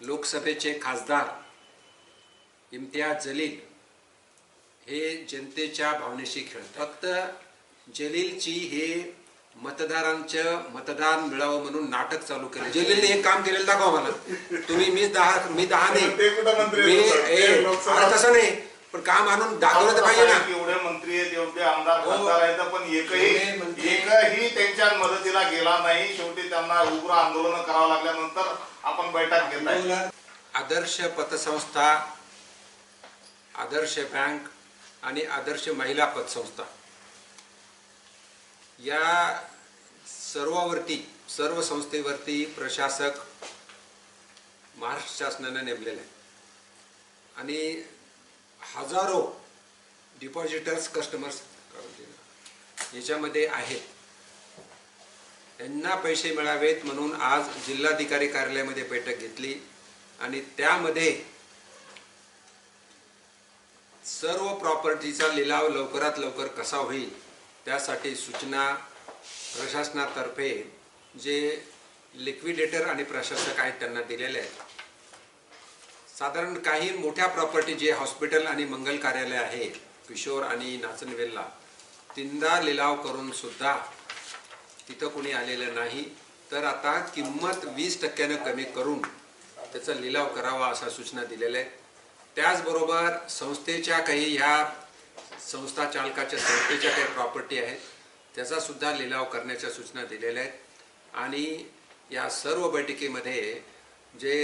लोकसभेचे खासदार इम्तियाज जलील हे जनतेच्या भावनेशी खेळतात. फक्त जलीलची हे मतदारांचं मतदान मिळावं म्हणून नाटक चालू केलं. जलीलने हे काम केलेलं दाखवा मला. तुम्ही मी दहा मी दहा नाही. मी तसं नाही. पण काम आणून दाखवलं तर पाहिजे ना? एवढे मंत्री आहेत एवढे आमदार हो. खासदार आहेत पण एकही एकही त्यांच्या मदतीला गेला नाही. शेवटी त्यांना उग्र आंदोलन करावं लागल्यानंतर आपण बैठक घेत आदर्श पतसंस्था आदर्श बँक आणि आदर्श महिला पतसंस्था. या सर्वावरती सर्व संस्थेवरती प्रशासक महाराष्ट्र शासनाने नेमलेले आहे आणि हजारो डिपॉझिटर्स कस्टमर्स याच्यामध्ये आहेत. त्यांना पैसे मिळावेत म्हणून आज जिल्हाधिकारी कार्यालयामध्ये बैठक घेतली. आणि त्यामध्ये सर्व प्रॉपर्टीचा लिलाव लवकरात लवकर कसा होईल त्यासाठी सूचना प्रशासनातर्फे जे लिक्विडेटर आणि प्रशासक आहेत त्यांना दिलेले आहेत. साधारण काही मोठ्या प्रॉपर्टी जे हॉस्पिटल आणि मंगल कार्यालय आहे किशोर आणि नाचनवेलला तीनदा लिलाव करून सुद्धा तिथं कोणी आलेलं नाही. तर आता किंमत वीस टक्क्यानं कमी करून त्याचा लिलाव करावा अशा सूचना दिलेल्या आहेत. त्याचबरोबर संस्थेच्या काही ह्या संस्था चालकाच्या संस्थेच्या काही प्रॉपर्टी आहेत त्याचा सुद्धा लिलाव करण्याच्या सूचना दिलेल्या आहेत. आणि या सर्व बैठकीमध्ये जे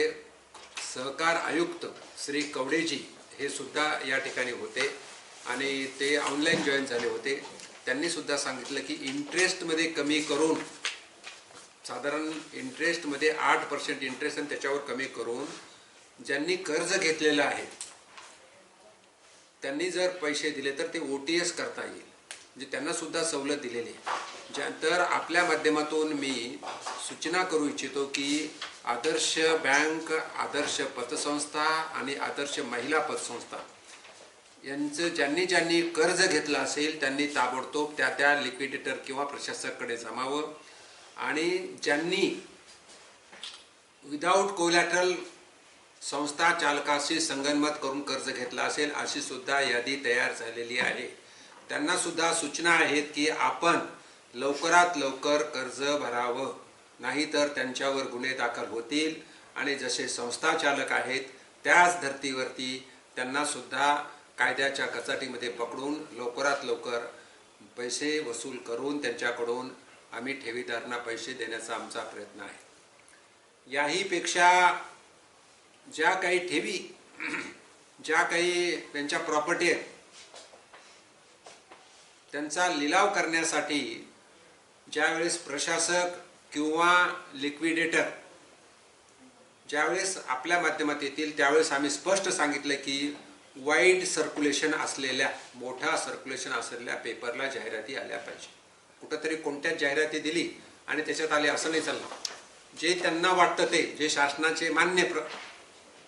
सहकार आयुक्त श्री कवडेजी हे सुद्धा या ठिकाणी होते आणि ते ऑनलाईन जॉईन झाले होते. त्यांनी सुद्धा सांगितलं की इंटरेस्टमध्ये कमी करून साधारण इंटरेस्टमध्ये आठ पर्सेंट इंटरेस्ट आणि त्याच्यावर कमी करून ज्यांनी कर्ज घेतलेलं आहे त्यांनी जर पैसे दिले तर ते ओ टी एस करता येईल. म्हणजे त्यांना सुद्धा सवलत दिलेली आहे. ज्या तर आपल्या माध्यमातून मी सूचना करू इच्छितो की आदर्श बँक आदर्श पतसंस्था आणि आदर्श महिला पतसंस्था. यांचं ज्यांनी ज्यांनी कर्ज घेतलं असेल त्यांनी ताबडतोब त्या त्या लिक्विडेटर किंवा प्रशासकाकडे जमावं. आणि ज्यांनी विदाऊट कोलॅटरल संस्था चालकाशी संगनमत करून कर्ज घेतला असेल अशी सुद्धा यादी तयार झालेली आहे. त्यांना सुद्धा सूचना आहेत की आपण लवकरात लवकर कर्ज भरावं. नाहीतर त्यांच्यावर गुन्हे दाखल होतील. आणि जसे संस्था चालक आहेत त्याच धर्तीवरती त्यांना सुद्धा कायद्याच्या कचाटीमध्ये पकडून लवकरात लवकर पैसे वसूल करून त्यांच्याकडून आम्ही ठेवीदारांना पैसे देण्याचा आमचा प्रयत्न आहे. याहीपेक्षा ज्या काही ठेवी ज्या काही त्यांच्या प्रॉपर्टी आहेत त्यांचा लिलाव करण्यासाठी ज्यावेळेस प्रशासक किंवा लिक्विडेटर. ज्यावेळेस आपल्या माध्यमात येतील त्यावेळेस आम्ही स्पष्ट सांगितलं की वाईड सर्क्युलेशन असलेल्या मोठा सर्क्युलेशन असलेल्या पेपरला जाहिराती आल्या पाहिजे. कुठंतरी कोणत्याच जाहिराती दिली आणि त्याच्यात आले असं नाही चाललं जे त्यांना वाटतं ते जे शासनाचे मान्य प्र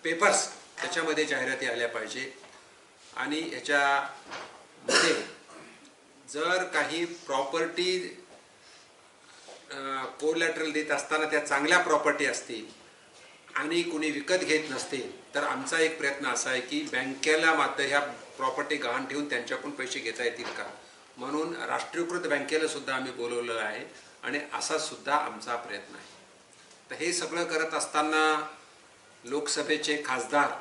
पेपर्स त्याच्यामध्ये जाहिराती आल्या पाहिजे. आणि ह्याच्यामध्ये जर काही प्रॉपर्टी कोलॅटरल देत असताना त्या चांगल्या प्रॉपर्टी असतील आणि कुणी विकत घेत नसतील तर आमचा एक प्रयत्न असा आहे की बँकेला मात्र ह्या प्रॉपर्टी गहाण ठेवून त्यांच्याकडून पैसे घेता येतील का? म्हणून राष्ट्रीयकृत बँकेला सुद्धा आम्ही बोलवलेलं आहे आणि असा सुद्धा आमचा प्रयत्न आहे. तर हे सगळं करत असताना लोकसभेचे खासदार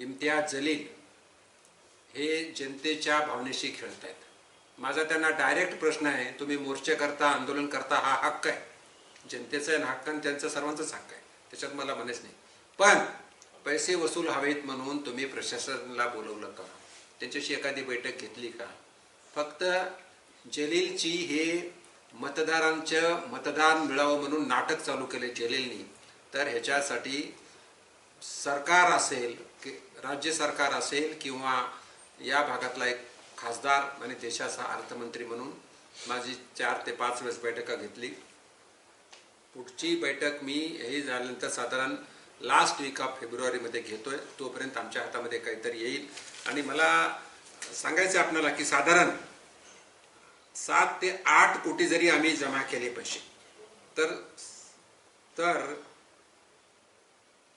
इम्तियाज जलील हे जनतेच्या भावनेशी खेळत आहेत माझा त्यांना डायरेक्ट प्रश्न आहे तुम्ही मोर्चे करता आंदोलन करता हा हक्क आहे. जनतेचा आणि हक्क आणि त्यांचा सर्वांचाच हक्क आहे. त्याच्यात मला म्हणेच नाही. पण पैसे वसूल हवेत म्हणून तुम्ही प्रशासनाला बोलवलं का? त्यांच्याशी एखादी बैठक घेतली का? फक्त जलीलची हे मतदारांचं मतदान मिळावं म्हणून नाटक चालू केले जलीलनी तर ह्याच्यासाठी सरकार असेल की राज्य सरकार असेल किंवा या भागातला एक खासदार आणि देशाचा अर्थमंत्री म्हणून माझी चार ते पाच वेळेस बैठका घेतली. पुढची बैठक मी हे झाल्यानंतर साधारण लास्ट वीक ऑफ फेब्रुवारीमध्ये घेतोय. तोपर्यंत आमच्या हातामध्ये काहीतरी येईल. आणि मला सांगायचं आहे आपल्याला की साधारण सात ते आठ कोटी जरी आम्ही जमा केले पैसे तर तर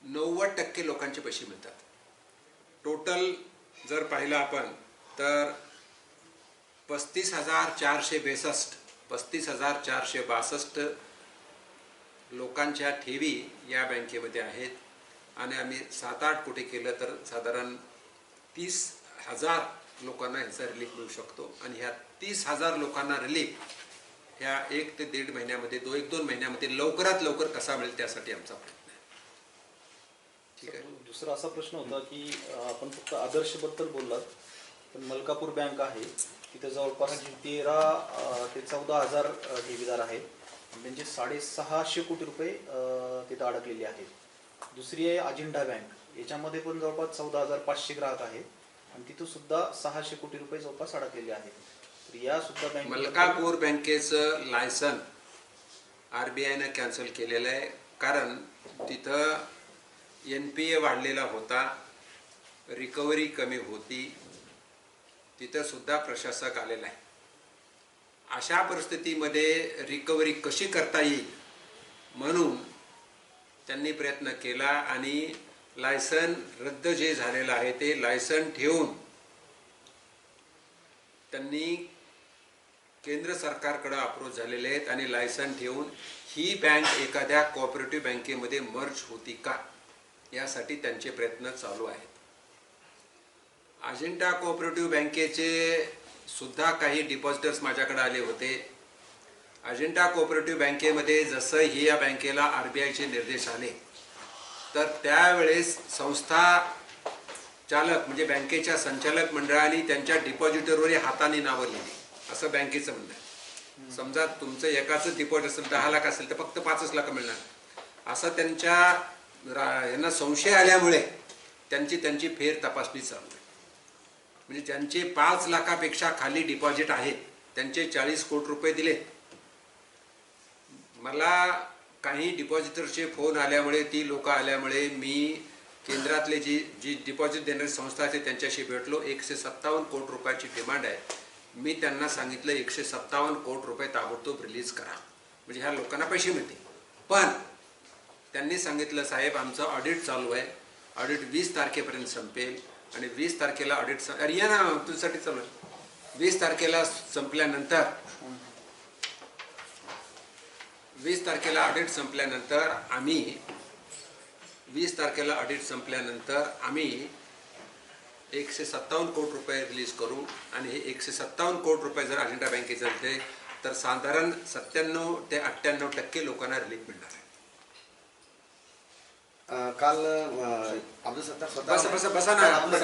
नव्वद टक्के लोकांचे पैसे मिळतात. टोटल जर पाहिलं आपण तर पस्तीस हजार चारशे बेसष्ट पस्तीस हजार चारशे बासष्ट लोकांच्या ठेवी या बँकेमध्ये आहेत. आणि आम्ही सात आठ कोटी केलं तर साधारण तीस हजार लोकांना ह्याचा रिलीफ मिळू शकतो. आणि ह्या तीस हजार लोकांना रिलीफ ह्या एक ते दीड महिन्यामध्ये दो एक दोन महिन्यामध्ये लवकरात लवकर कसा मिळेल त्यासाठी आमचा प्रयत्न आहे. ठीक आहे? दुसरा असा प्रश्न होता की आपण फक्त आदर्शबद्दल बोललात. पण मलकापूर बँक आहे. तिथे जवळपास तेरा ते चौदा हजार ठेवीदार आहेत. त्यांचे साडेसहाशे कोटी रुपये तिथं अडकलेले आहेत. दुसरी आहे अजिंठा बँक. याच्यामध्ये पण जवळपास चौदा हजार पाचशे ग्राहक आहेत. आणि तिथं सुद्धा सहाशे कोटी रुपये जवळपास अडकलेले आहेत. तर या सुद्धा बँक मलकापूर बँकेचं लायसन आर बी आयनं कॅन्सल केलेलं आहे. कारण तिथं एन पी ए वाढलेला होता. रिकव्हरी कमी होती. तिथं सुद्धा प्रशासक आलेला आहे. अशा परिस्थितीमध्ये रिकव्हरी कशी करता येईल? म्हणून त्यांनी प्रयत्न केला आणि लायसन रद्द जे झालेलं आहे ते लायसन ठेवून त्यांनी केंद्र सरकारकडे अप्रोच झालेले आहेत आणि लायसन ठेवून ही बँक एखाद्या कॉपरेटिव्ह बँकेमध्ये मर्ज होती का? यासाठी त्यांचे प्रयत्न चालू आहेत. अजिंठा कोऑपरेटिव्ह बँकेचे सुद्धा काही डिपॉझिटर्स माझ्याकडे आले होते. अजिंठा कोऑपरेटिव्ह बँकेमध्ये जसं ही या बँकेला आर बी आयचे निर्देश आले तर त्यावेळेस संस्था चालक म्हणजे बँकेच्या संचालक मंडळाने त्यांच्या डिपॉझिटरवरही हाताने नावं लिहिली. असं बँकेचं म्हणणं आहे. समजा तुमचं एकाच डिपॉझिट असेल दहा लाख असेल तर फक्त पाचच लाख मिळणार. असं त्यांच्या रा- यांना संशय आल्यामुळे त्यांची त्यांची फेर तपासणी चालू आहे. म्हणजे ज्यांचे पाच लाखापेक्षा खाली डिपॉझिट आहेत त्यांचे चाळीस कोटी रुपये दिले. मला काही डिपॉझिटरचे फोन आल्यामुळे ती लोक आल्यामुळे मी केंद्रातले जी जी डिपॉझिट देणारी संस्था असते त्यांच्याशी भेटलो. एकशे सत्तावन्न कोटी रुपयाची डिमांड आहे. मी त्यांना सांगितलं एकशे सत्तावन्न कोटी रुपये ताबडतोब रिलीज करा. म्हणजे ह्या लोकांना पैसे मिळतील. पण त्यांनी सांगितलं साहेब आमचं ऑडिट चालू आहे. ऑडिट वीस तारखेपर्यंत संपेल. आणि वीस तारखेला ऑडिट अरे ये ना तुझ्यासाठी चालू आहे. वीस तारखेला संपल्यानंतर वीस तारखेला ऑडिट संपल्यानंतर आम्ही वीस तारखेला ऑडिट संपल्यानंतर आम्ही एकशे सत्तावन्न कोटी रुपये रिलीज करू. आणि हे एकशे सत्तावन्न कोटी रुपये जर अजिंठा बँकेचे झाले तर साधारण सत्त्याण्णव ते अठ्ठ्याण्णव टक्के लोकांना रिलीफ मिळणार आहे. काल अं, अब्दुल सत्तार स्वतः बसा- ना. अब्दुल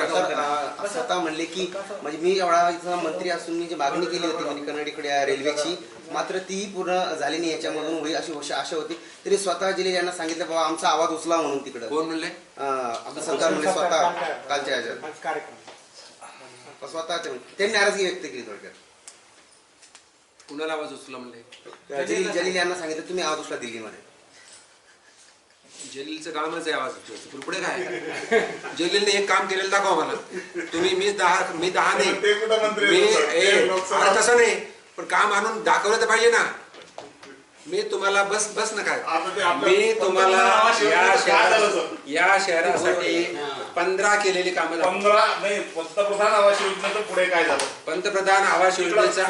सत्तार, म्हणले की म्हणजे मी एवढा इथं मंत्री असून मी जी मागणी केली होती म्हणजे कन्नडीकडे रेल्वेची मात्र ती पूर्ण झाली नाही याच्यामधून होईल अशी गोष्ट आशा होती. तरी स्वतः जिले यांना सांगितलं बाबा आमचा आवाज उचला म्हणून तिकडं. कोण म्हणले? अब्दुल सत्तार म्हणले स्वतः कालच्या ह्याच्यात. स्वतः. त्यांनी नाराजगी व्यक्त केली थोडक्यात. कुणाला आवाज उचला म्हणले? जलील यांना सांगितलं तुम्ही आवाज उचला दिल्लीमध्ये. जलीलचं कामच आहे आवाज पण पुढे काय जलीलने एक काम केलेलं दाखवा मला. तुम्ही मी दहा मी दहा नाही. मी तसं नाही. पण काम आणून दाखवलं तर पाहिजे ना. मी तुम्हाला बस बस ना काय आता ते आपल्या मी तुम्हाला या शहरासाठी पंधरा केलेली कामं. पंधरा नाही पंतप्रधान आवास योजनेचं पुढे काय झालं पंतप्रधान आवास योजनेचा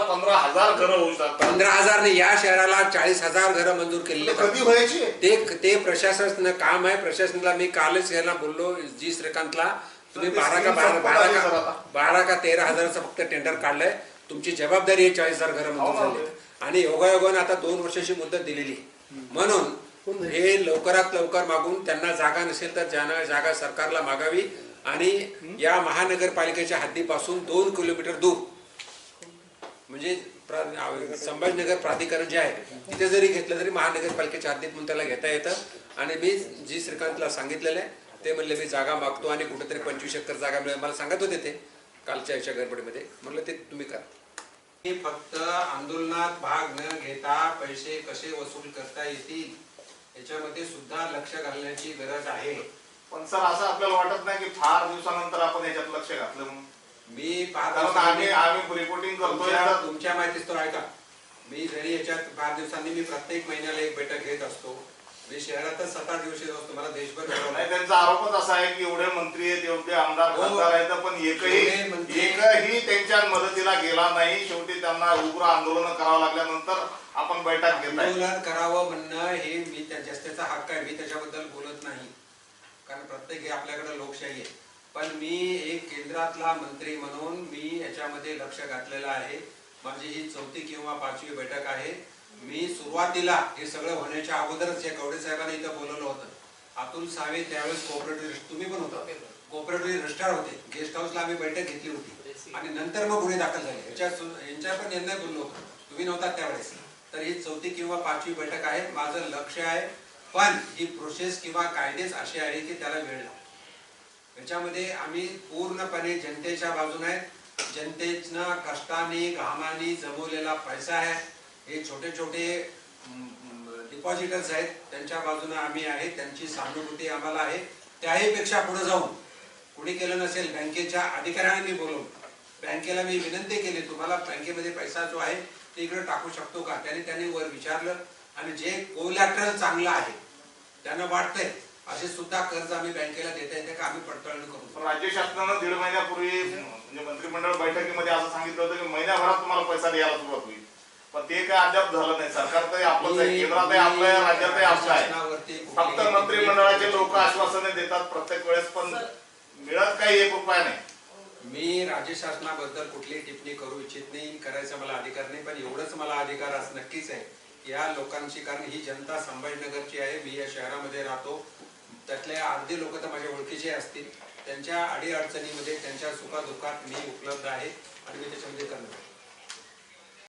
पंधरा हजार घरं होऊ शकतात पंधरा हजार नाही या शहराला चाळीस हजार घरं मंजूर केलेली आहेत. कधी व्हायची ते ते प्रशासन काम आहे प्रशासनाला मी कालच यायला बोललो जी श्रीकांतला तुम्ही ते बारा का बारा संपत बारा आली सर का आता. बारा का तेरा हजाराचं फक्त टेंडर काढलंय तुमची जबाबदारी आहे चाळीस हजार घरं मंजूर हो ना. झाली आणि योगायोगाने आता दोन वर्षाची मुदत दिलेली आहे. म्हणून हे लवकरात लवकर मागून त्यांना जागा नसेल तर ज्यांना जागा सरकारला मागावी आणि या महानगरपालिकेच्या हद्दीपासून दोन किलोमीटर दूर म्हणजे प्रा- संभाजीनगर प्राधिकरण जे आहे तिथे जरी घेतलं तरी महानगरपालिकेच्या हद्दीत म्हणून त्याला घेता येतं. आणि मी जी श्रीकांतला सांगितलेलं आहे ते म्हणले मी जागा मागतो आणि कुठेतरी पंचवीस एकर जागा मिळेल. मला सांगत होते ते कालच्या याच्या गडबडीमध्ये. म्हणलं ते तुम्ही करा. मी फक्त आंदोलनात भाग न घेता पैसे कसे वसूल करता येतील? याच्यामध्ये सुद्धा लक्ष घालण्याची गरज आहे. पण सर असं आपल्याला वाटत नाही की फार दिवसानंतर आपण याच्यात लक्ष घातलं म्हणून? मी कारण आम्ही आम्ही रिपोर्टिंग करतोय तुमच्या तर तुमच्या माहितीच तो ऐका. मी जरी याच्यात पाच दिवसांनी मी प्रत्येक महिन्याला एक बैठक घेत असतो. मी शहरातच सात आठ दिवशी असतो मला देशभर. नाही त्यांचा आरोपच असा आहे की एवढे मंत्री आहेत एवढे आमदार हो. खासदार आहेत पण एकही एकही त्यांच्या मदतीला गेला नाही. शेवटी त्यांना उग्र आंदोलन करावं लागल्यानंतर आपण बैठक घेत आंदोलन करावं म्हणणं हे मी त्याचा हक्क आहे. मी त्याच्याबद्दल बोलत नाही. कारण प्रत्येक हे आपल्याकडे लोकशाही आहे. पण मी एक केंद्रातला मंत्री म्हणून मी याच्यामध्ये लक्ष घातलेलं आहे. माझी ही चौथी किंवा पाचवी बैठक आहे. मी सुरुवातीला हे सगळं होण्याच्या अगोदरच या गवडे साहेबांनी इथं बोलवलं होतं. अतुल सावे त्यावेळेस कोऑपरेटिव्ह तुम्ही पण होता. कोऑपरेटिव्ह रजिस्ट्रार होते. गेस्ट हाऊसला आम्ही बैठक घेतली होती. आणि नंतर मग गुन्हे दाखल झाले. याच्या यांच्या पण यांना बोललो होतो. तुम्ही नव्हता त्यावेळेस. तर ही चौथी किंवा पाचवी बैठक आहे. माझं लक्ष आहे. पण ही प्रोसेस किंवा कायदेच असे आहे की त्याला वेळ लागतो. याच्यामध्ये आम्ही पूर्णपणे जनतेच्या बाजूने आहेत जनतेनं कष्टाने घामाने जमवलेला पैसा आहे. हे छोटे छोटे डिपॉझिटर्स आहेत त्यांच्या बाजूने आम्ही आहे त्यांची सहानुभूती आम्हाला आहे. त्याही पेक्षा पुढे जाऊन कुणी केलं नसेल बँकेच्या अधिकाऱ्यांनी बोलवून बँकेला मी विनंती केली तुम्हाला बँकेमध्ये पैसा जो आहे ते इकडे टाकू शकतो का? त्याने त्यांनी वर विचारलं आणि जे कोलॅटरल चांगलं आहे त्यांना वाटतंय असे सुद्धा कर्ज आम्ही बँकेला देता येते का? आम्ही पडताळणी करू. पण राज्य शासनानं दीड महिन्यापूर्वी म्हणजे मंत्रिमंडळ बैठकीमध्ये असं सांगितलं होतं की महिन्याभरात तुम्हाला पैसा द्यायला सुरुवात होईल. पण ते काय अद्याप झालं नाही. सरकारतही आपलंच आहे. केंद्रातही आपलं आहे राज्यातही आपलं आहे. फक्त मंत्रिमंडळाचे लोक आश्वासने देतात प्रत्येक वेळेस पण मिळत काही एक रुपया नाही. मी राज्य शासनाबद्दल कुठलीही टिप्पणी करू इच्छित नाही. करायचा मला अधिकार नाही पण एवढंच मला अधिकार आज नक्कीच आहे. की या लोकांची कारण ही जनता संभाजीनगरची आहे. मी या शहरामध्ये राहतो. त्यातले अर्धे लोक तर माझ्या ओळखीचे असतील. त्यांच्या अडीअडचणीमध्ये त्यांच्या सुखादुःखात मी उपलब्ध आहे. आणि मी त्याच्यामध्ये करणार